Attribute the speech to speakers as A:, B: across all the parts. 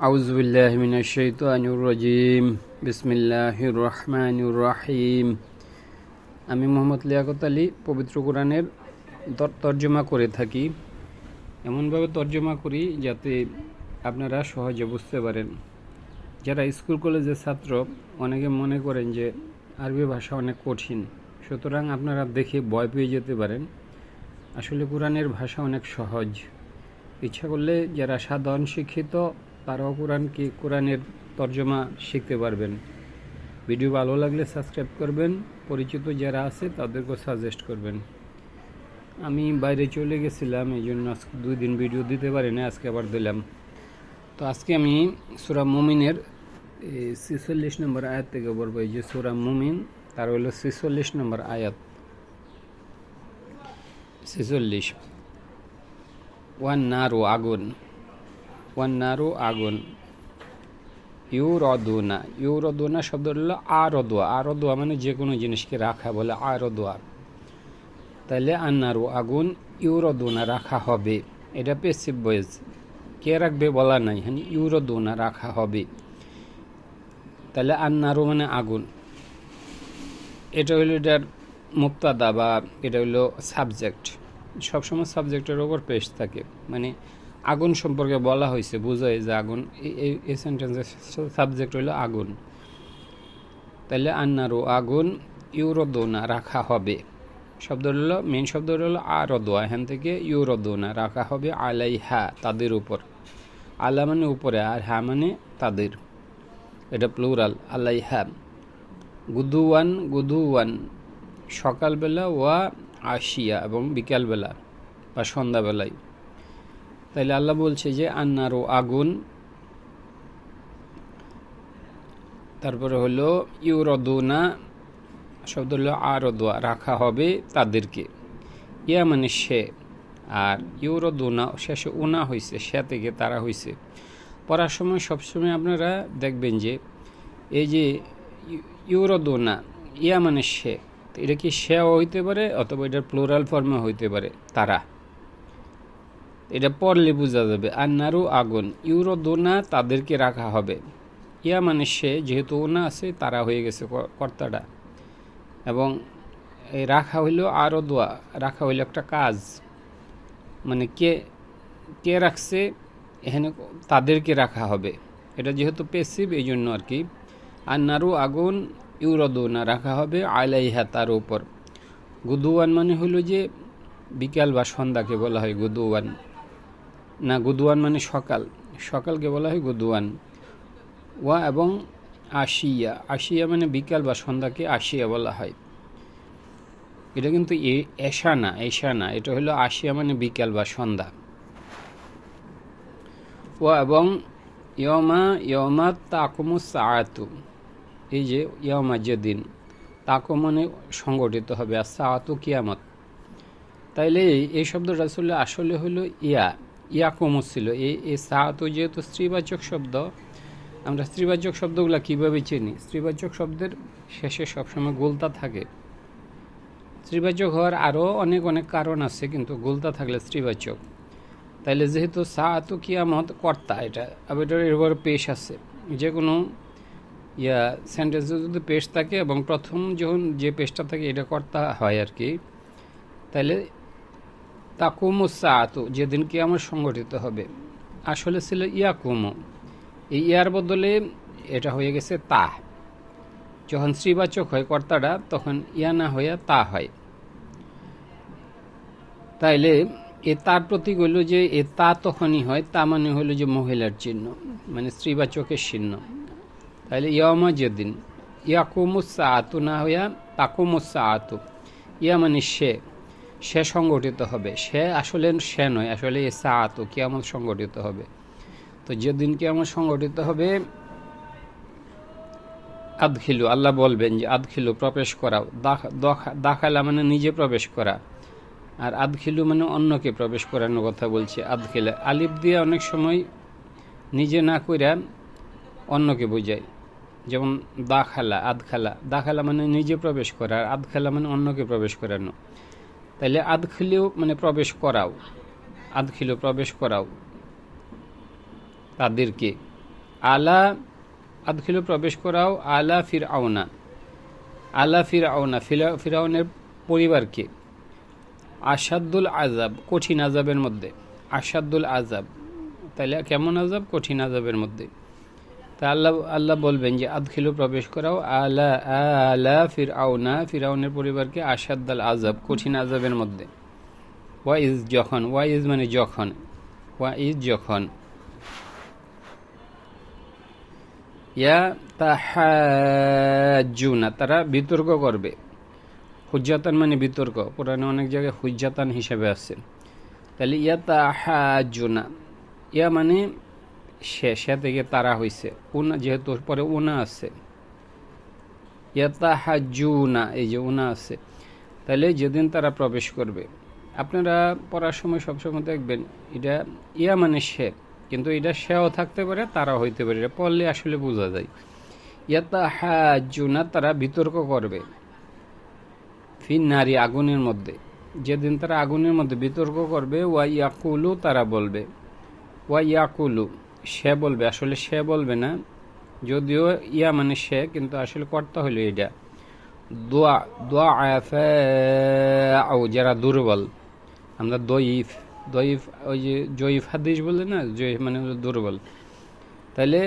A: أعوذ بالله من الشيطان الرجيم بسم الله الرحمن الرحيم আমি মোহাম্মদ লিয়াকত আলী পবিত্র কোরআনের তর- তর্জমা করে থাকি এমনভাবে তর্জমা করি যাতে আপনারা সহজে বুঝতে পারেন যারা স্কুল কলেজের ছাত্র অনেকে মনে করেন যে আরবি ভাষা অনেক কঠিন সুতরাং আপনারা দেখে ভয় পেয়ে যেতে পারেন আসলে কোরআনের ভাষা অনেক সহজ ইচ্ছা করলে যারা সাধারণ শিক্ষিত তারাও কোরআনকে কোরআনের তর্জমা শিখতে পারবেন? ভিডিও ভালো লাগলে সাবস্ক্রাইব করবেন। পরিচিত যারা আছে, তাদেরকেও সাজেস্ট করবেন। আমি বাইরে চলে গেছিলাম এই জন্য আজকে দুই দিন ভিডিও দিতে পারি না আজকে আবার দিলাম। তো আজকে আমি সুরা মুমিনের ছিচল্লিশ নম্বর আয়াত থেকে বলব এই যে সুরা মুমিন, তার হলো ছিচল্লিশ নম্বর আয়াত। ছেচল্লিশ। ওয়ান নারো আগুন। ওয়ান নারো আগুন। ইউরদুনা। ইউরদুনা শব্দ হলো আরদোয়া। আরদোয়া মানে যে কোনো জিনিসকে রাখা বলে আরদোয়া। তাহলে আন্নারু আগুন ইউরদুনা রাখা হবে। এটা পেসিভ বয়েজ কে রাখবে বলা নাই। হ্যাঁ ইউরদুনা রাখা হবে। তাহলে আন্নারু মানে আগুন। এটা হলো এটার মুক্তাদা বা এটা হলো সাবজেক্ট। সবসময় সাবজেক্টের ওপর পেশ থাকে। মানে আগুন সম্পর্কে বলা হয়েছে, বোঝায় যে আগুন, এই- সেন্টেন্সের সাবজেক্ট হলো আগুন। তাহলে আন্নারু আগুন ইউরোদোনা রাখা হবে। শব্দ হলো মেন শব্দ হলো আরদোয়া, এখান থেকে ইউরোদোনা রাখা হবে আলাইহা, তাদের উপর। আলা মানে উপরে, আর হা মানে তাদের। এটা প্লুরাল আলাইহা। গুদুয়ান গুদুয়ান সকালবেলা ওয়া আসিয়া এবং বিকালবেলা বা সন্ধ্যাবেলায়। তাইলে আল্লাহ বলছে যে আন্নারও আগুন। তারপরে হলো, ইউরদুনা, শব্দ হলো আরদোয়া, রাখা হবে তাদেরকে। ইয়া মানে সে, আর ইউরদুনা, শেষে উনা হয়েছে সে থেকে তারা হয়েছে পড়ার সময় সবসময় আপনারা দেখবেন যে, এই যে ইউ- ইউরদুনা ইয়া মানে সে, এটা কি সেও হইতে পারে অথবা এটার প্লোরাল ফর্মে হইতে পারে, তারা। এটা পড়লে বোঝা যাবে আর নারু আগুন ইউরোদোনা তাদেরকে রাখা হবে। ইয়া মানে সে, যেহেতু ওনা আছে, তারা হয়ে গেছে কর্তাটা এবং এই রাখা হইল আরও দোয়া, রাখা হইল একটা কাজ। মানে কে কে রাখছে, এখানে তাদেরকে রাখা হবে। এটা যেহেতু পেসিভ এই জন্য আর কি। আর নারু আগুন ইউরোদোনা রাখা হবে আলাইহা তার উপর। গুদুয়ান মানে হলো যে, বিকাল বা সন্ধ্যাকে বলা হয় গুদুয়ান না গুদুয়ান মানে সকাল। সকালকে বলা হয় গুদুয়ান ওয়া এবং আশিয়া। আশিয়া মানে বিকাল বা সন্ধ্যাকে আশিয়া বলা হয়। এটা কিন্তু এশা না এশা না এটা হলো আশিয়া মানে বিকাল বা সন্ধ্যা। ও এবং ইয়মা ইয়মা তাকুমু সাআতু। এই যে ইয়মা যেদিন তাকু মানে সংগঠিত হবে। আর সাআতু কিয়ামত। তাইলে এই শব্দটা আসলে আসলে হলো ইয়া। ইয়া কমস ছিল। এই এই সাহাতো যেহেতু স্ত্রীবাচক শব্দ, আমরা স্ত্রীবাচক শব্দগুলো কীভাবে চিনি? স্ত্রীবাচক শব্দের শেষে সবসময় গোলতা থাকে। স্ত্রীবাচক হওয়ার আরও অনেক অনেক কারণ আছে, কিন্তু গোলতা থাকলে স্ত্রীবাচক। তাইলে যেহেতু সাহাতো কিয়ামত কর্তা এটা আবার এটার এর পেশ আছে। যে কোনো ইয়া সেন্টেন্সে যদি পেশ থাকে এবং প্রথম যখন যে পেশটা থাকে, এটা কর্তা হয় আর কি তাহলে তাকুমু সাআতু যেদিন কি আমার সংগঠিত হবে। আসলে ছিল ইয়াকুমু। এই ইয়ার বদলে এটা হয়ে গেছে তা। যখন শ্রীবাচক হয় কর্তাটা তখন ইয়া না হইয়া তা হয়। তাইলে এ তার প্রতীক হইল যে, এ তা তখনই হয়, তা মানে হইল যে মহিলার চিহ্ন মানে স্ত্রীবাচকের চিহ্ন। তাহলে ইয়ামা যেদিন, ইয়াকুমু সাআতু না হইয়া তাকুমু সাআতু ইয়া মানে সে। সে সংগঠিত হবে। সে আসলে সে নয়, আসলে এ সাত ও কিয়ামত সংগঠিত হবে। তো যেদিন কিয়ামত সংগঠিত হবে, আদখিলু, আল্লাহ বলবেন যে আদখিলু, প্রবেশ করাও। দাখ- দখা- দাখালা মানে নিজে প্রবেশ করা। আর আদখিলু মানে অন্যকে প্রবেশ করানোর কথা বলছে। আদখিলা, আলিফ দিয়ে অনেক সময় নিজে না কইরা অন্যকে বোঝায়। যেমন দাখালা, আদখালা। দাখালা মানে নিজে প্রবেশ করা, আর আদখালা মানে অন্যকে প্রবেশ করানো। তাইলে আদখিলেও মানে প্রবেশ করাও আদখিলেও প্রবেশ করাও তাদেরকে। আলা আদখিলু প্রবেশ করাও আলা ফির আওনা আলা ফির আওনা ফিরাউনের পরিবারকে। আসাদুল আজাব কঠিন আজাবের মধ্যে। আসাদুল আজাব তাহলে কেমন আজাব কঠিন আজাবের মধ্যে। তা আল্লাহ আল্লাহ বলবেন যে, আদখিলু, প্রবেশ করাও। আলা আলা ফির আওনা ফিরাউনের পরিবারকে আসাদ্দাল আজাব কঠিন আজাবের মধ্যে। ওয়াইজ যখন ওয়াইজ মানে যখন ওয়াইজ যখন। ইয়া তাহাজুনা, তারা বিতর্ক করবে। হুজ্জাতান মানে বিতর্ক। পুরানো অনেক জায়গায় হুজ্জাতান হিসেবে আছে। তাহলে ইয়া তাহাজুনা, ইয়া মানে সে থেকে তারা হয়েছে উনা, যেহেতু পরে উনা আছে। ইয়া তাহাজুনা এই যে উনা আছে। তাহলে যেদিন তারা প্রবেশ করবে, আপনারা পড়ার সময় সবসময় দেখবেন, এটা ইয়া মানে সে, কিন্তু এটা সেও থাকতে পারে তারা হইতে পারে। এটা পড়লে আসলে বোঝা যায়। ইয়াতা হাজুনা তারা বিতর্ক করবে। ফিন নারী আগুনের মধ্যে। যেদিন তারা আগুনের মধ্যে বিতর্ক করবে ওয়া ইয়াকুলু তারা বলবে। ওয়া ইয়াকুলু সে বলবে, আসলে সে বলবে না, যদিও ইয়া মানে সে, কিন্তু আসলে কর্তা হলো এটা দোয়া দোয়া যারা দুর্বল, আমরা দইফ দইফ ওই যে জয়ীফ হাদিস বলে না, জয়ীফ মানে দুর্বল। তাহলে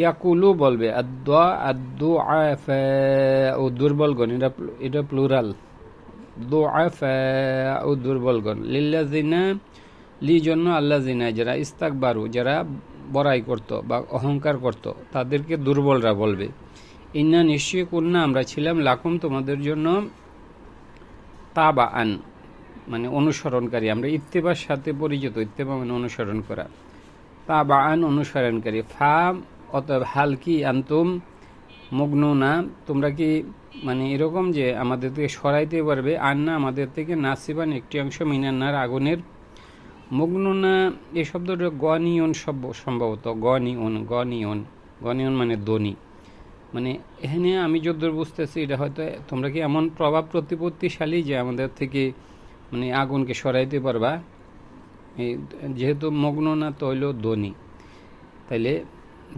A: ইয়াকুলু বলবে আদা আদু ও দুর্বলগণ, এটা এটা প্লুরাল। দো ও দুর্বলগণ লিল্লাজিনা লি জন্য আল্লাহ জিনা যারা ইস্তাকবারু, যারা বড়াই করত বা অহংকার করত, তাদেরকে দুর্বলরা বলবে। ইন্না নিশ্চয়ই কন্যা আমরা ছিলাম লাকুম, তোমাদের জন্য তা বা আন মানে অনুসরণকারী। আমরা ইত্তেবার সাথে পরিচিত, ইত্তেবা মানে অনুসরণ করা। তা বা আন অনুসরণকারী। ফা, অতএব হাল কি আন্তুম মগ্ন না তোমরা কি মানে এরকম যে আমাদের থেকে সরাইতে পারবে? আর না আমাদের থেকে নাসিবান একটি অংশ মিনান্নার আগুনের মগ্ননা এই শব্দটা গনিয়ন শব্দ সম্ভবত, গনিয়ন গনিয়ন গনিয়ন মানে দনি মানে এখানে আমি যদ্দূর বুঝতেছি, এটা হয়তো তোমরা কি এমন প্রভাব প্রতিপত্তিশালী যে আমাদের থেকে মানে আগুনকে সরাইতে পারবা? এই যেহেতু মগ্ন না তৈল দনি তাইলে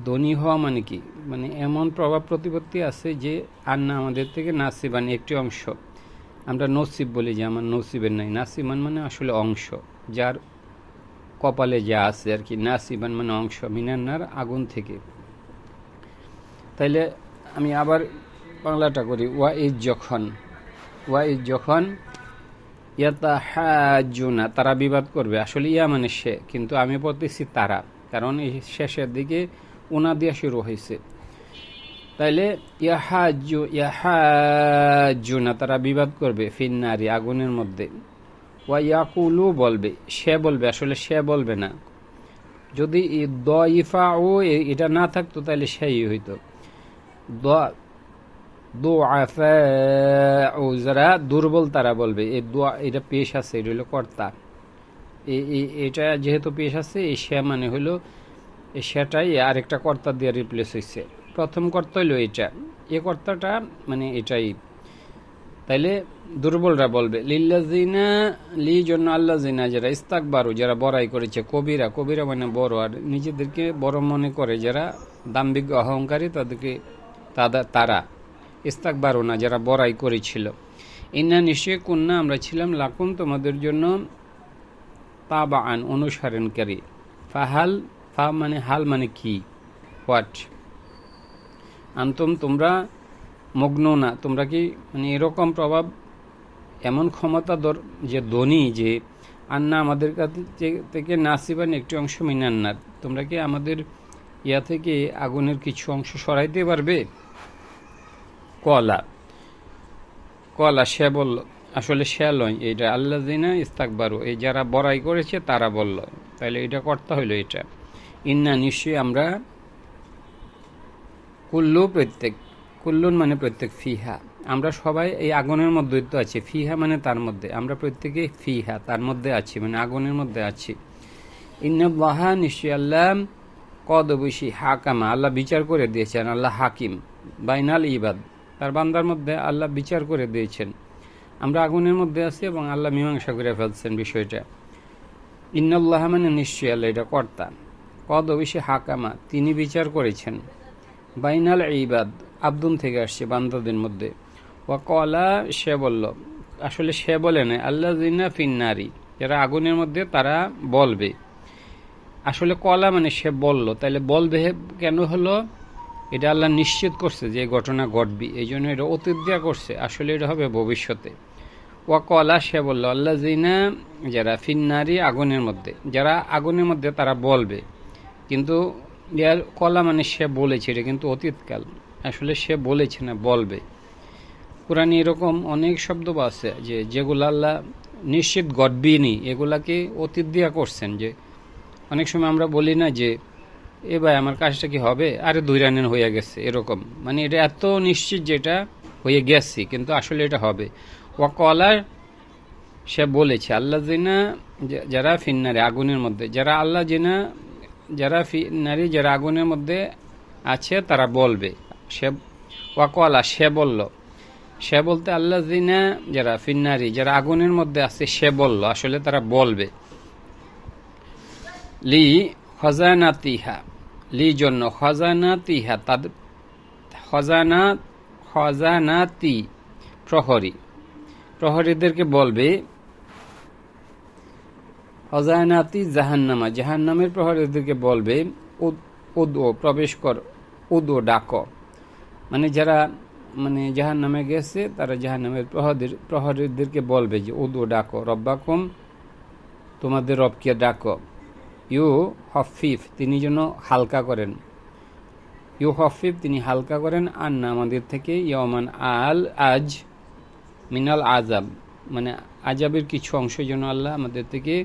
A: ধনী হওয়া মানে কি? মানে এমন প্রভাব প্রতিপত্তি আছে যে আর না আমাদের থেকে নাসিবান একটি অংশ। আমরা নসিব বলি যে আমার নসিবের নাই। নাসিবান মানে আসলে অংশ, যার কপালে যা আছে আর কি, নাসিবান মানে অংশ, মিনান্নার আগুন থেকে। তাইলে আমি আবার বাংলাটা করি ওয়া ইজ যখন ওয়া ইজ যখন ইয়াতা হাজুনা তারা বিবাদ করবে। আসলে ইয়া মানে সে, কিন্তু আমি পড়তেছি তারা, কারণ এই শেষের দিকে ওনা দিয়া শুরু হয়েছে। তাইলে ইয়াহাজু, ইয়াহাজুনা, তারা বিবাদ করবে ফিন্নারি, আগুনের মধ্যে। ওয়া ইয়াকুলু বলবে, সে বলবে, আসলে সে বলবে না। যদি দ ইফা ও এটা না থাকতো, তাহলে সেই হইতো। দ দো ও যারা দুর্বল, তারা বলবে এই দোয়া এটা পেশ আছে, এটা হলো কর্তা। এটা যেহেতু পেশ আছে এই সে মানে হলো সেটাই আরেকটা কর্তা দিয়ে রিপ্লেস হয়েছে প্রথম কর্তা হইল এটা। এ কর্তাটা মানে এটাই। তাইলে দুর্বলরা বলবে লিল্লাজিনা লি জন্য আল্লাহ জিনা যারা ইস্তাকবারু, যারা বড়াই করেছে কবিরা কবিরা মানে বড়, আর নিজেদেরকে বড় মনে করে যারা দাম্ভিক অহংকারী তাদেরকে তারা ইস্তাকবারু না, যারা বড়াই করেছিল। ইন্না নিশ্চয় কন্যা আমরা ছিলাম লাকুম, তোমাদের জন্য তা বা আন অনুসরণকারী। ফাহাল, ফা মানে হাল মানে কি? হোয়াট? আন্তম, তোমরা মগ্ন না। তোমরা কি মানে এরকম প্রভাব, এমন ক্ষমতা যে ধনী, যে আন্না আমাদের কাছে থেকে নাসিবান একটি অংশ মিনান্নার তোমরা কি আমাদের ইয়া থেকে আগুনের কিছু অংশ সরাইতে পারবে? কলা। কলা সে বলল আসলে সে লয় এটা আল্লাহ দিনা ইস্তাকবারু, এই যারা বড়াই করেছে, তারা বলল। তাহলে এটা করতে হইল এটা। ইন্না নিশ্চয়ই আমরা কুল্লু প্রত্যেক কুল্লুন মানে প্রত্যেক ফিহা। আমরা সবাই এই আগুনের মধ্যে তো আছি। ফিহা মানে তার মধ্যে। আমরা প্রত্যেকে ফিহা, তার মধ্যে আছি মানে আগুনের মধ্যে আছি। ইন্নাল্লাহা নিশ্চয় আল্লাহ কদ বৈশি হাকামা। আল্লাহ বিচার করে দিয়েছেন, আল্লাহ হাকিম। বাইনাল ইবাদ। তার বান্দার মধ্যে আল্লাহ বিচার করে দিয়েছেন। আমরা আগুনের মধ্যে আছি এবং আল্লাহ মীমাংসা করে ফেলছেন বিষয়টা। ইন্নাল্লাহ মানে নিশ্চয় আল্লাহ, এটা কর্তা। কদ অবশ্যই হাকামা, তিনি বিচার করেছেন। বাইনাল ইবাদ। আব্দুন থেকে আসছে বান্দাদের মধ্যে। ওয়া কলা সে বলল, আসলে সে বলে না আল্লাহ জিনা ফিন্নারি, যারা আগুনের মধ্যে তারা বলবে। আসলে কলা মানে সে বলল তাহলে বলবে কেন হলো? এটা আল্লাহ নিশ্চিত করছে যে ঘটনা ঘটবি, এই জন্য এটা অতীত দেওয়া করছে, আসলে এটা হবে ভবিষ্যতে। ওয়া কলা সে বলল আল্লাহ জিনা যারা ফিন্নারি আগুনের মধ্যে, যারা আগুনের মধ্যে তারা বলবে, কিন্তু ইয়ার কলা মানে সে বলেছে, এটা কিন্তু অতীতকাল। আসলে সে বলেছে না, বলবে। কোরআনে এরকম অনেক শব্দ আছে যে, যেগুলো আল্লাহ নিশ্চিত গডবিনি এগুলাকে অতীত দিয়া করছেন যে, অনেক সময় আমরা বলি না যে, এ ভাই, আমার কাজটা কি হবে? আরে দুই রানের হয়ে গেছে, এরকম। মানে এটা এত নিশ্চিত যেটা হয়ে গেছি, কিন্তু আসলে এটা হবে। ওয়াকলার সে বলেছে, আল্লাহ জিনা যারা ফিন্নারে, আগুনের মধ্যে, যারা আল্লাহ জিনা যারা ফিন্নারি, যারা আগুনের মধ্যে আছে, তারা বলবে। সে ওয়াকলা সে বলল, সে বলতে আল্লাহ জিনা যারা ফিন্নারি, যারা আগুনের মধ্যে আছে, সে বলল, আসলে তারা বলবে, লি খজানাতিহা লি জন্য খজানাতিহা তাদের খজানা, খজানাতি প্রহরী, প্রহরীদেরকে বলবে, খজানাতি জাহান্নামা, জাহান্নামের প্রহরীদেরকে বলবে, উদ ও প্রবেশ কর উদ ও ডাক। মানে যারা মানে জাহান নামে গেছে, তারা জাহান নামের প্রহরীর, প্রহরীদেরকে বলবে যে, উদু, ডাকো, রব্বাকুম, তোমাদের রবকে ডাকো। ইউ হফিফ, তিনি যেন হালকা করেন। ইউ হফিফ, তিনি হালকা করেন। আর না আমাদের থেকে ইয়মান আল আজ, মিনাল আজাব মানে আজাবের কিছু অংশ যেন আল্লাহ আমাদের থেকে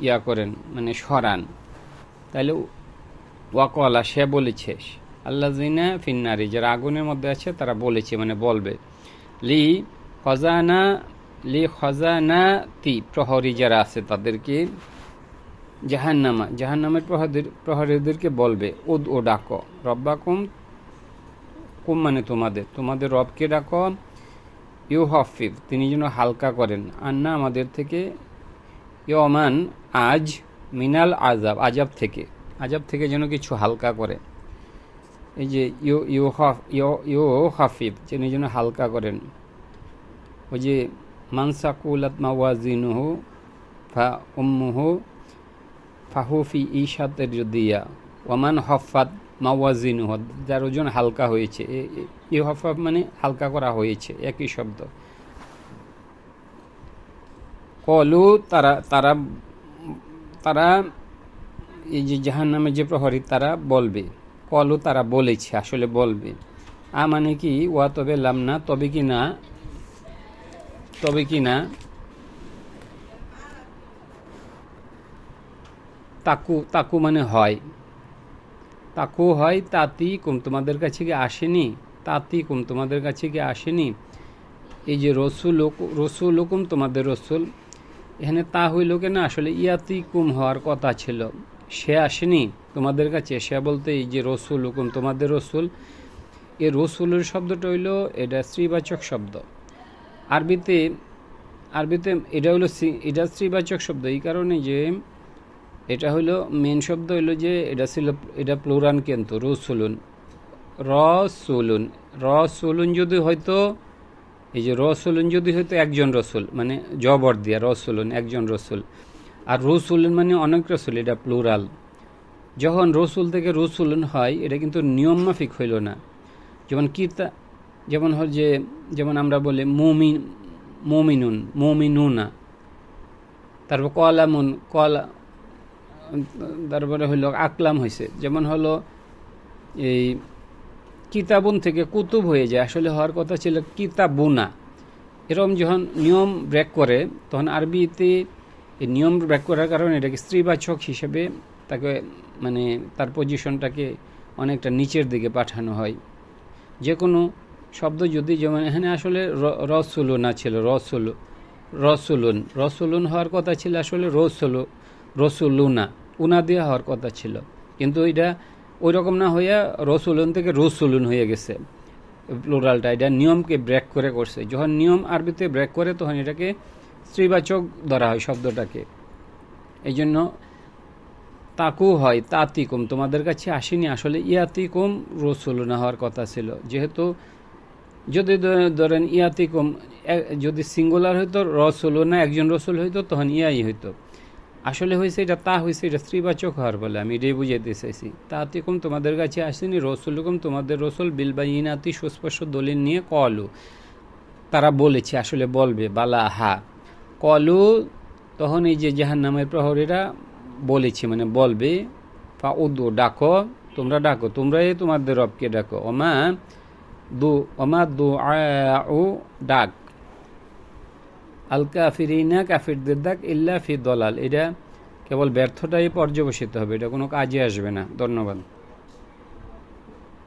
A: ইয়া করেন মানে সরান। তাহলে ওয়াকওয়ালা সে বলেছে আল্লাহ জিনা ফিন্নারি যারা আগুনের মধ্যে আছে তারা বলেছে মানে বলবে। লি খজানা লি খজানা তি প্রহরী যারা আছে তাদেরকে জাহান্নামা, জাহান্নামের প্রহরীর প্রহরীদেরকে বলবে উদ ও ডাকো। রব্বা কুম কুম মানে তোমাদের। তোমাদের রবকে ডাকো ইউ হফিফ তিনি যেন হালকা করেন। আন্না আমাদের থেকে ইয়মান, আজ মিনাল আজাব আজাব থেকে। আজাব থেকে যেন কিছু হালকা করে। এই যে ইউ ইউ হফ, ইউ ইউ হাফিফ যিনি হালকা করেন। ওই যে মানসাকুলাত মাওয়াজিনুহু ফা উম্মুহু ফাহুফি ইশাতের দিয়া ওমান হফাত মাওয়াজিনুহ, যার ওজন হালকা হয়েছে। ইউ হফা মানে হালকা করা হয়েছে, একই শব্দ। কলু তারা তারা তারা এই যে জাহান নামে যে প্রহরী, তারা বলবে। কলু তারা বলেছে, আসলে বলবে। আ মানে কি, ওয়া তবে লাম না, তবে কি না, তবে কি না, তাকু তাকু মানে হয়। তাকু হয় তাতি কুম তোমাদের কাছে কি আসেনি? তাতি কুম তোমাদের কাছে কি আসেনি? এই যে রসুল রসুল হুকুম তোমাদের রসুল, এখানে তা হইল কেন আসলে ইয়াতি কুম হওয়ার কথা ছিল। সে আসেনি। তোমাদের কাছে সে বলতে এই যে রসুল হুকুম, তোমাদের রসুল এ রসুলের শব্দটা হইল, এটা স্ত্রীবাচক শব্দ। আরবিতে আরবিতে এটা হলো এটা স্ত্রীবাচক শব্দ। এই কারণে যে এটা হলো মেন শব্দ হইল যে এটা ছিল, এটা প্লোরান কিন্তু, রসুলুন। রসুলুন রসুলুন যদি হয়তো এই যে রসুলুন যদি হয়তো একজন রসুল মানে জবর দিয়া, রসুলুন একজন রসুল। আর রসুলুন মানে অনেক রসুল, এটা প্লুরাল যখন রসুল থেকে রসুলুন হয়, এটা কিন্তু নিয়ম মাফিক হইল না। যেমন কিতা যেমন হয় যে, যেমন আমরা বলি মমিন, মমিনুন, মমিনুনা। তারপর কলামুন, কলা, তারপরে হইল আকলাম হয়েছে যেমন হলো এই কিতাবুন থেকে কুতুব হয়ে যায়। আসলে হওয়ার কথা ছিল কিতাবুনা। এরকম যখন নিয়ম ব্রেক করে, তখন আরবিতে এই নিয়ম ব্রেক করার কারণে এটাকে স্ত্রীবাচক হিসেবে তাকে মানে তার পজিশনটাকে অনেকটা নিচের দিকে পাঠানো হয়। যে কোনো শব্দ যদি যেমন, এখানে আসলে রসুলুনা ছিল রসুলু, রসুলুন। রসুলুন হওয়ার কথা ছিল আসলে রসুলু, রসুলুনা। উনা দেওয়া হওয়ার কথা ছিল। কিন্তু এটা ওই রকম না হইয়া রসুলুন থেকে রসুলুন হয়ে গেছে। প্লোরালটা, এটা নিয়মকে ব্রেক করে করছে। যখন নিয়ম আরবিতে ব্রেক করে, তখন এটাকে স্ত্রীবাচক ধরা হয় শব্দটাকে। এই জন্য তাকু হয়, তাতিকুম। তোমাদের কাছে আসেনি আসলে। ইয়াতিকুম রসুল না হওয়ার কথা ছিল। যেহেতু যদি ধরেন ইয়াতিকুম যদি সিঙ্গুলার হইতো রসুল না একজন রসুল হইতো, তখন ইয়াই হইতো। আসলে হয়েছে এটা তা হয়েছে এটা স্ত্রীবাচক হওয়ার বলে আমি এটাই বুঝাইতে চাইছি। তাতিকুম তোমাদের কাছে আসেনি, রসুলকুম তোমাদের রসুল বিল বা ইনাতি সুস্পষ্ট দলিল নিয়ে কলু। তারা বলেছে, আসলে বলবে বালা হা কলু তখন এই যে জাহান নামের প্রহরীরা বলেছে মানে বলবে, ফা উদু, ডাকো, তোমরা ডাকো, তোমরাই তোমাদের রবকে ডাকো। অমা দু অমা দু আউ ডাক। আল কাফিরিনা, কাফিরদের ডাক, ইল্লা ফি দলাল। এটা কেবল ব্যর্থটাই পর্যবসিত হবে, এটা কোনো কাজে আসবে না। ধন্যবাদ।